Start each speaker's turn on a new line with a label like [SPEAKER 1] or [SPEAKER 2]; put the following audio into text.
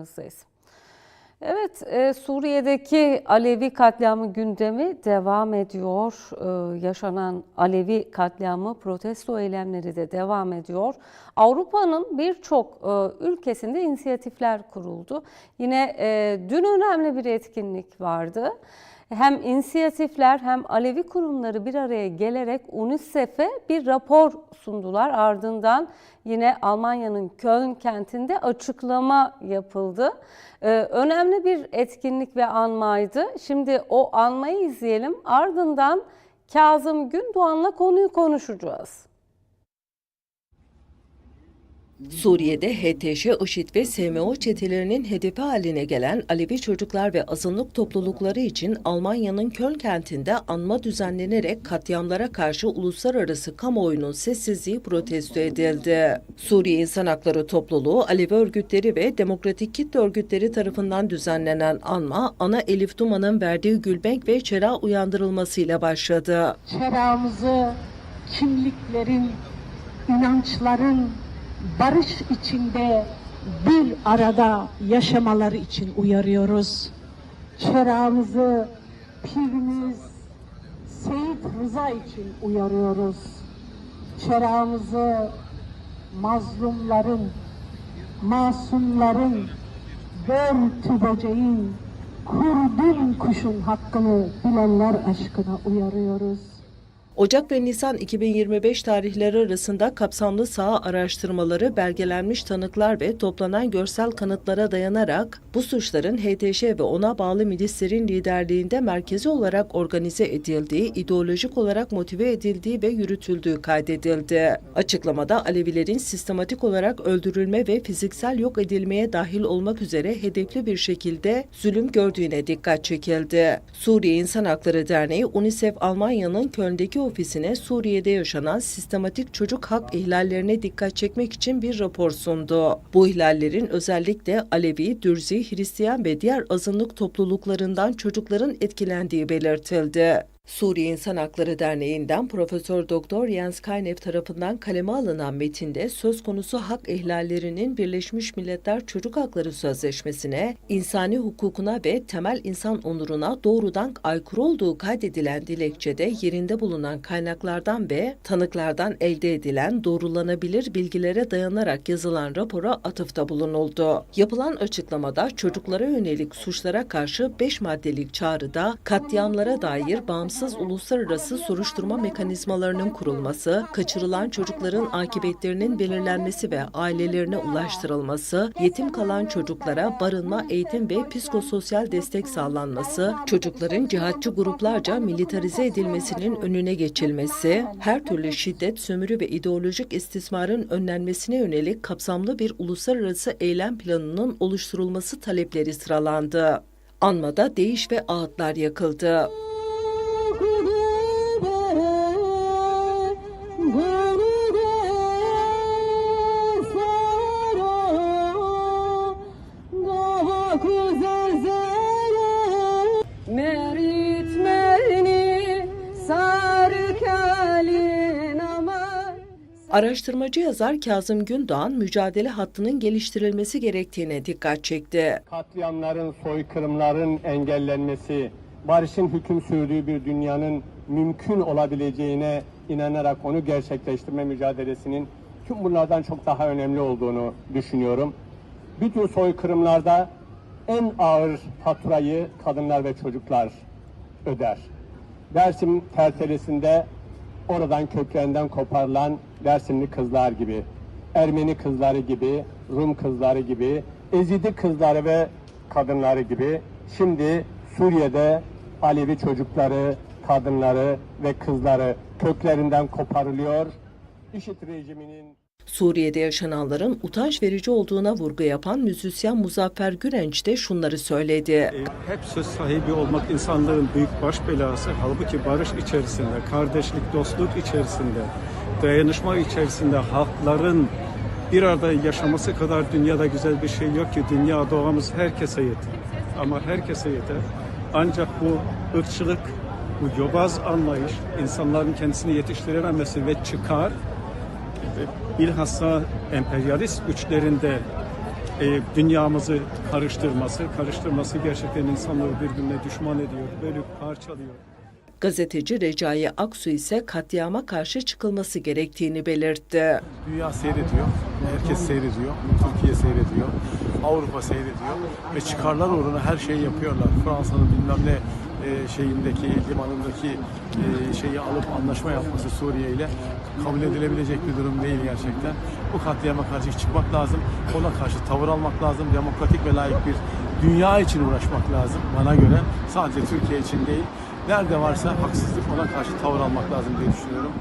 [SPEAKER 1] ekranlarınızdayız. Evet, e, Suriye'deki Alevi katliamı gündemi devam ediyor. E, yaşanan Alevi katliamı protesto eylemleri de devam ediyor. Avrupa'nın birçok e, ülkesinde inisiyatifler kuruldu. Yine e, dün önemli bir etkinlik vardı. Hem inisiyatifler hem Alevi kurumları bir araya gelerek UNICEF'e bir rapor sundular. Ardından yine Almanya'nın Köln kentinde açıklama yapıldı. Ee, önemli bir etkinlik ve anmaydı. Şimdi o anmayı izleyelim. Ardından Kazım Gündoğan'la konuyu konuşacağız.
[SPEAKER 2] Suriye'de HTŞ, IŞİD ve SMO çetelerinin hedefi haline gelen Alevi çocuklar ve azınlık toplulukları için Almanya'nın Köln kentinde anma düzenlenerek katliamlara karşı uluslararası kamuoyunun sessizliği protesto edildi. Suriye İnsan Hakları Topluluğu, Alevi örgütleri ve Demokratik Kitle örgütleri tarafından düzenlenen anma, Ana Elif Duman'ın verdiği gülbenk ve çera uyandırılmasıyla başladı.
[SPEAKER 3] çerağımızı kimliklerin, inançların barış içinde bir arada yaşamaları için uyarıyoruz. Çerağımızı pirimiz Seyit Rıza için uyarıyoruz. Çerağımızı mazlumların, masumların, dört böceğin, kurdun kuşun hakkını bilenler aşkına uyarıyoruz.
[SPEAKER 2] Ocak ve Nisan 2025 tarihleri arasında kapsamlı saha araştırmaları, belgelenmiş tanıklar ve toplanan görsel kanıtlara dayanarak bu suçların HTŞ ve ona bağlı milislerin liderliğinde merkezi olarak organize edildiği, ideolojik olarak motive edildiği ve yürütüldüğü kaydedildi. Açıklamada Alevilerin sistematik olarak öldürülme ve fiziksel yok edilmeye dahil olmak üzere hedefli bir şekilde zulüm gördüğüne dikkat çekildi. Suriye İnsan Hakları Derneği UNICEF Almanya'nın Köln'deki ofisine Suriye'de yaşanan sistematik çocuk hak ihlallerine dikkat çekmek için bir rapor sundu. Bu ihlallerin özellikle Alevi, Dürzi, Hristiyan ve diğer azınlık topluluklarından çocukların etkilendiği belirtildi. Suriye İnsan Hakları Derneği'nden Profesör Doktor Jens Kaynev tarafından kaleme alınan metinde söz konusu hak ihlallerinin Birleşmiş Milletler Çocuk Hakları Sözleşmesi'ne, insani hukukuna ve temel insan onuruna doğrudan aykırı olduğu kaydedilen dilekçede yerinde bulunan kaynaklardan ve tanıklardan elde edilen doğrulanabilir bilgilere dayanarak yazılan rapora atıfta bulunuldu. Yapılan açıklamada çocuklara yönelik suçlara karşı 5 maddelik çağrıda katliamlara dair bağımsız uluslararası soruşturma mekanizmalarının kurulması, kaçırılan çocukların akıbetlerinin belirlenmesi ve ailelerine ulaştırılması, yetim kalan çocuklara barınma, eğitim ve psikososyal destek sağlanması, çocukların cihatçı gruplarca militarize edilmesinin önüne geçilmesi, her türlü şiddet, sömürü ve ideolojik istismarın önlenmesine yönelik kapsamlı bir uluslararası eylem planının oluşturulması talepleri sıralandı. Anmada değiş ve ağıtlar yakıldı. Araştırmacı yazar Kazım Gündoğan mücadele hattının geliştirilmesi gerektiğine dikkat çekti.
[SPEAKER 4] katliamların, soykırımların engellenmesi, barışın hüküm sürdüğü bir dünyanın mümkün olabileceğine inanarak onu gerçekleştirme mücadelesinin tüm bunlardan çok daha önemli olduğunu düşünüyorum. Bütün soykırımlarda en ağır faturayı kadınlar ve çocuklar öder. Dersim tertelesinde oradan köklerinden koparılan Dersimli kızlar gibi, Ermeni kızları gibi, Rum kızları gibi, Ezidi kızları ve kadınları gibi şimdi Suriye'de Alevi çocukları, kadınları ve kızları köklerinden koparılıyor. IŞİD rejiminin
[SPEAKER 2] Suriye'de yaşananların utanç verici olduğuna vurgu yapan müzisyen Muzaffer Gürenç de şunları söyledi.
[SPEAKER 5] E, Hep söz sahibi olmak insanların büyük baş belası. Halbuki barış içerisinde, kardeşlik, dostluk içerisinde, dayanışma içerisinde halkların bir arada yaşaması kadar dünyada güzel bir şey yok ki. Dünya doğamız herkese yeter. Ama herkese yeter. Ancak bu ırkçılık, bu yobaz anlayış, insanların kendisini yetiştirememesi ve çıkar, bilhassa emperyalist güçlerinde e, dünyamızı karıştırması, karıştırması gerçekten insanları birbirine düşman ediyor, bölüp parçalıyor.
[SPEAKER 2] Gazeteci Recai Aksu ise katliama karşı çıkılması gerektiğini belirtti.
[SPEAKER 6] Dünya seyrediyor, herkes seyrediyor, Türkiye seyrediyor, Avrupa seyrediyor ve çıkarlar uğruna her şeyi yapıyorlar. Fransa'nın bilmem ne e, şeyindeki, limanındaki e, şeyi alıp anlaşma yapması Suriye ile kabul edilebilecek bir durum değil gerçekten. Bu katliama karşı çıkmak lazım, ona karşı tavır almak lazım, demokratik ve layık bir dünya için uğraşmak lazım bana göre. Sadece Türkiye için değil, nerede varsa haksızlık ona karşı tavır almak lazım diye düşünüyorum.